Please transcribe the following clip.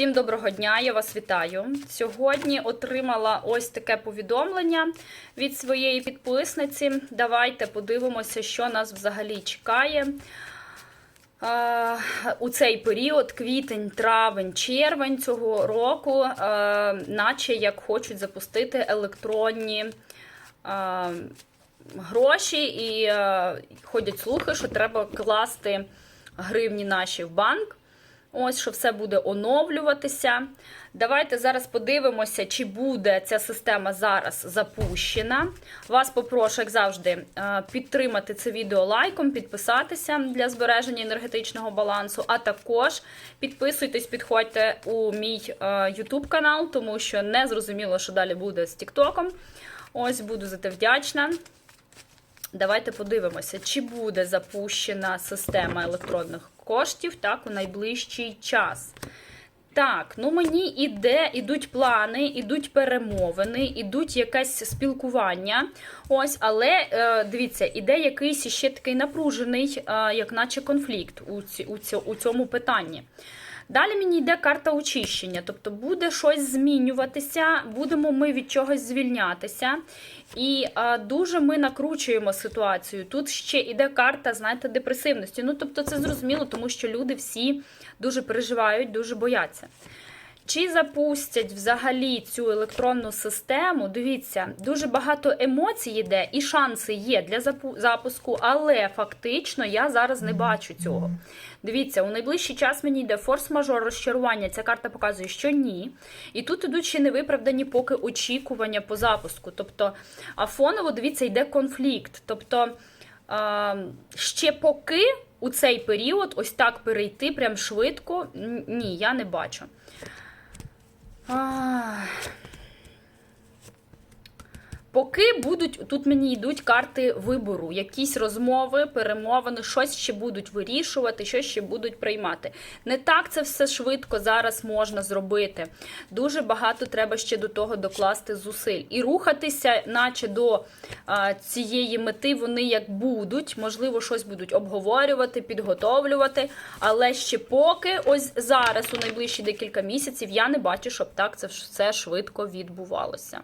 Всім доброго дня, я вас вітаю. Сьогодні отримала ось таке повідомлення від своєї підписниці. Давайте подивимося, що нас взагалі чекає. У цей період, квітень, травень, червень цього року, наче як хочуть запустити електронні гроші, і е, ходять слухи, що треба класти гривні наші в банк. Ось що все буде оновлюватися. Давайте зараз подивимося, чи буде ця система зараз запущена. Вас попрошу, як завжди, е, підтримати це відео лайком, підписатися для збереження енергетичного балансу. А також підписуйтесь, підходьте у мій е, YouTube канал, тому що не зрозуміло, що далі буде з Тіктоком. Ось буду за те вдячна. Давайте подивимося, чи буде запущена система електронних коштів так у найближчий час. Так, ну мені іде, ідуть плани, ідуть перемовини, ідуть якесь спілкування. Ось, але е, дивіться, іде якийсь ще такий напружений, е, як наче конфлікт у, ці, у, ці, у цьому питанні. Далі мені йде карта очищення, тобто буде щось змінюватися, будемо ми від чогось звільнятися. І а, дуже ми накручуємо ситуацію. Тут ще йде карта, знаєте, депресивності. Ну, тобто, це зрозуміло, тому що люди всі дуже переживають, дуже бояться. Чи запустять взагалі цю електронну систему? Дивіться, дуже багато емоцій йде і шанси є для запуску, але фактично я зараз не бачу цього. Дивіться, у найближчий час мені йде форс-мажор розчарування. Ця карта показує, що ні. І тут ідуть ще невиправдані поки очікування по запуску. Тобто, а фоново, дивіться, йде конфлікт. Тобто, ще поки у цей період ось так перейти прям швидко, ні, я не бачу. 아. Поки будуть, тут мені йдуть карти вибору, якісь розмови, перемовини, щось ще будуть вирішувати, щось ще будуть приймати. Не так це все швидко зараз можна зробити. Дуже багато треба ще до того докласти зусиль. І рухатися, наче до а, цієї мети, вони як будуть, можливо, щось будуть обговорювати, підготовлювати. Але ще поки, ось зараз, у найближчі декілька місяців, я не бачу, щоб так це все швидко відбувалося.